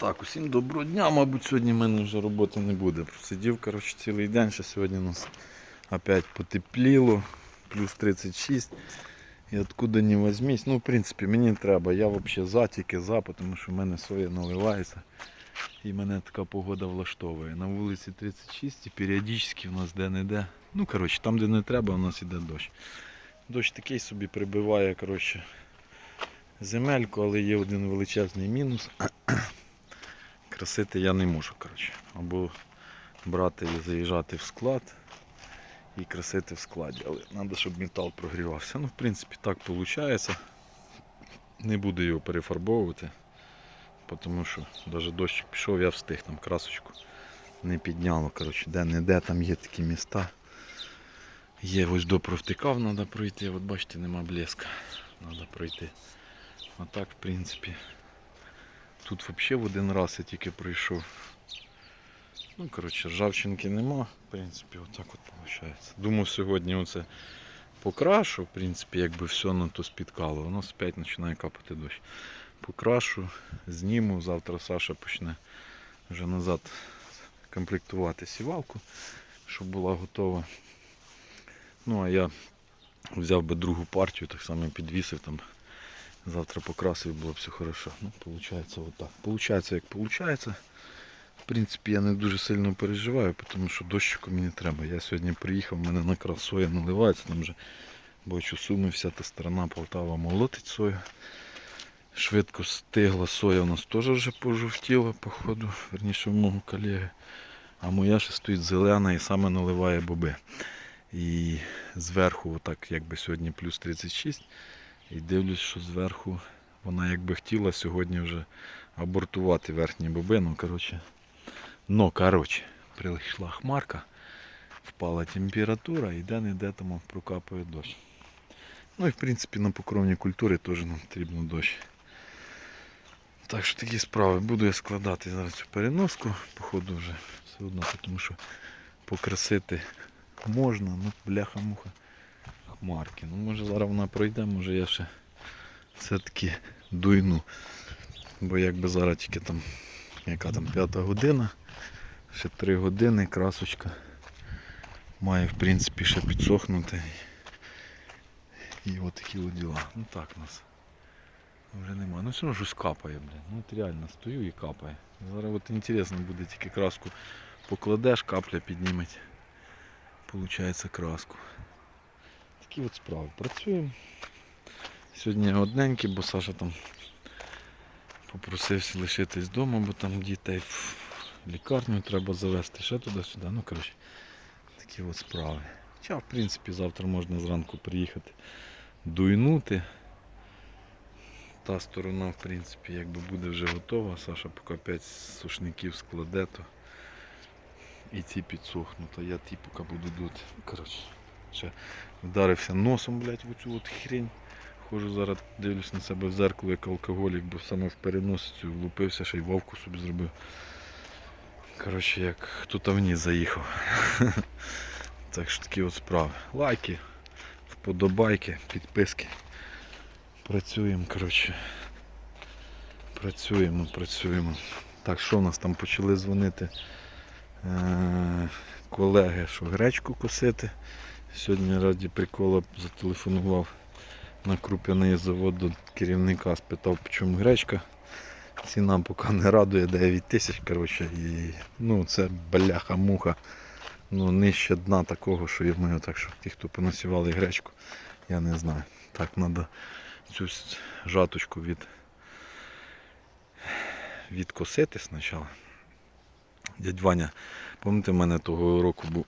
Так, усім доброго дня, мабуть, сьогодні в мене вже роботи не буде. Просидів коротше, цілий день, ще сьогодні у нас опять потепліло, плюс 36. І откуда не возьмись. Ну, в принципі, мені треба. Я взагалі за, тільки за, тому що в мене соя наливається. І мене така погода влаштовує. На вулиці 36 і періодично у нас де-не-де. Ну, коротше, там, де не треба, у нас іде дощ. Дощ такий собі прибиває, коротше, земельку, але є один величезний мінус. Красити я не можу, коротше. Або брати і заїжджати в склад і красити в складі. Але треба, щоб метал прогрівався. Ну, в принципі, так виходить. Не буду його перефарбовувати, тому що навіть дощик пішов, я встиг там красочку не підняло. Де-не-де там є такі міста. Є ось до провтикав, треба пройти. От бачите, нема блеска. Треба пройти. А так, в принципі, тут взагалі в один раз я тільки пройшов. Ну, коротше, ржавчинки нема. В принципі, отак от виходить. Думав, сьогодні оце покрашу, в принципі, якби все на то спіткало. Воно опять починає капати дощ. Покрашу, зніму, завтра Саша почне вже назад комплектувати сівалку, щоб була готова. Ну а я взяв би другу партію, так само підвісив там. Завтра покрасив, було б все хорошо. Ну, виходить отак. Получається як виходить. В принципі, я не дуже сильно переживаю, тому що дощику мені треба. Я сьогодні приїхав, в мене накрас соя наливається, там вже бачу суми, вся та сторона Полтава молотить сою. Швидко стигла соя у нас теж вже пожовтіла, походу, верніше в мого колеги. А моя ще стоїть зелена і саме наливає боби. І зверху, отак якби сьогодні плюс 36. І дивлюсь, що зверху вона якби хотіла сьогодні вже абортувати верхні боби. Ну, коротше, ну, коротше, прийшла хмарка, впала температура і де-не-де там прокапує дощ. Ну і в принципі на покровні культури теж нам потрібно дощ. Так що такі справи. Буду я складати зараз цю переноску, походу вже все одно, тому що покрасити можна, ну бляха-муха хмарки. Ну може зараз вона пройде, може я ще все-таки дуйну. Бо якби зараз тільки там, яка там п'ята година, ще три години, красочка має в принципі ще підсохнути. І от такі от діла. Ну так у нас. Вже немає. Ну все одно щось капає, блін. Ну от реально стою і капає. Зараз от інтересно буде тільки краску покладеш, капля підніметь. Получається краску. Такі от справи. Працюємо. Сьогодні одненький, бо Саша там попросився лишитись вдома, бо там дітей в лікарню треба завести, ще туди-сюди. Ну, коротше, такі от справи. Хоча, в принципі, завтра можна зранку приїхати дуйнути. Та сторона, в принципі, якби буде вже готова, Саша поки 5 сушників складе, то і ці підсохнуть, а я ті поки буду дути. Коротше, ще вдарився носом, блядь, в цю от хрень. Хожу зараз, дивлюсь на себе в зеркало, як алкоголік, бо саме в переносицю влупився, ще й вовку собі зробив. Коротше, як хто-то вниз заїхав. так що такі от справи. Лайки, вподобайки, підписки. Працюємо, коротше. Працюємо, працюємо. Так, що у нас там почали дзвонити е- колеги, що гречку косити. Сьогодні раді прикола зателефонував на круп'яний завод до керівника, спитав, чому гречка. Ціна поки не радує 9 тисяч. коротше, І, ну, це бляха-муха. Ну, нижче дна такого, що я маю, так що ті, хто понасівали гречку, я не знаю. Так, треба цю жаточку від, відкосити спочатку. Дядь Ваня, пам'ятаєте, в мене того року був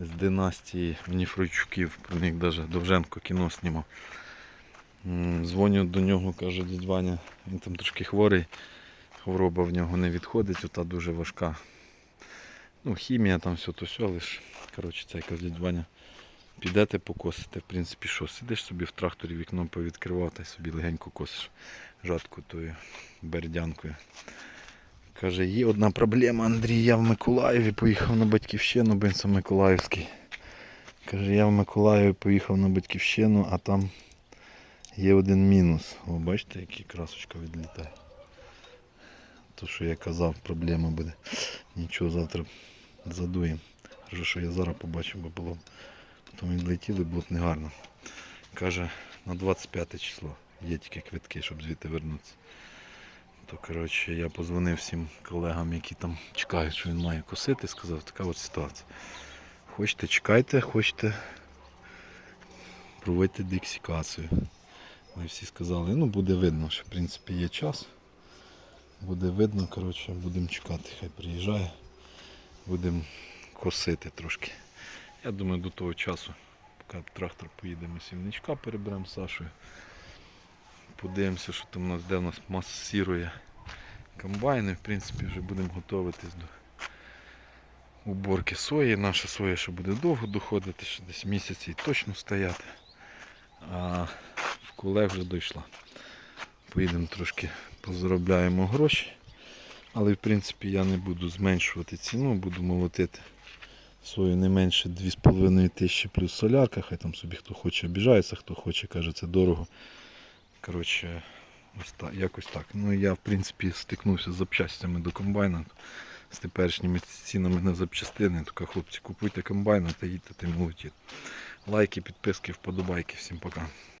з династії Ніфройчуків, про них навіть Довженко кіно знімав. Дзвоню до нього, каже дядь Ваня, він там трошки хворий, хвороба в нього не відходить, ота дуже важка. Ну, хімія там все то все, лиш. Коротше, це каже дядь Ваня. Підете покосите, в принципі, що, сидиш собі в тракторі вікно повідкривав та й собі легенько косиш жатку тою бердянкою. Каже, є одна проблема, Андрій, я в Миколаєві поїхав на батьківщину, бо він сам Миколаївський. Каже, я в Миколаєві поїхав на батьківщину, а там є один мінус. О, бачите, який красочка відлітає. то, що я казав, проблема буде. Нічого, завтра задуємо. Кажу, що я зараз побачив, бо було. Потім відлетіли, було б негарно. Каже, на 25 число є тільки квитки, щоб звідти вернутися. То коротше, я позвонив всім колегам, які там чекають, що він має косити, сказав, така от ситуація. Хочете, чекайте, хочете проводьте дексикацію. Ми всі сказали, ну буде видно, що в принципі є час. Буде видно, коротше, будемо чекати, хай приїжджає. Будемо косити трошки. Я думаю, до того часу, поки трактор поїде, ми сівничка переберемо з Сашою. Подивимося, що там у нас, де в нас масирує комбайни. В принципі, вже будемо готуватись до уборки сої. Наша соя ще буде довго доходити, ще десь місяці і точно стояти. А в куле вже дійшла. Поїдемо трошки позаробляємо гроші. Але в принципі я не буду зменшувати ціну, буду молотити свою не менше 2,5 тисячі плюс солярка. Хай там собі хто хоче обіжається, хто хоче, каже, це дорого. Коротше, якось так. Ну я в принципі стикнувся з запчастями до комбайна. З теперішніми цінами на запчастини. Тільки хлопці, купуйте комбайна та їдьте тим молотіть. Лайки, підписки, вподобайки. Всім пока.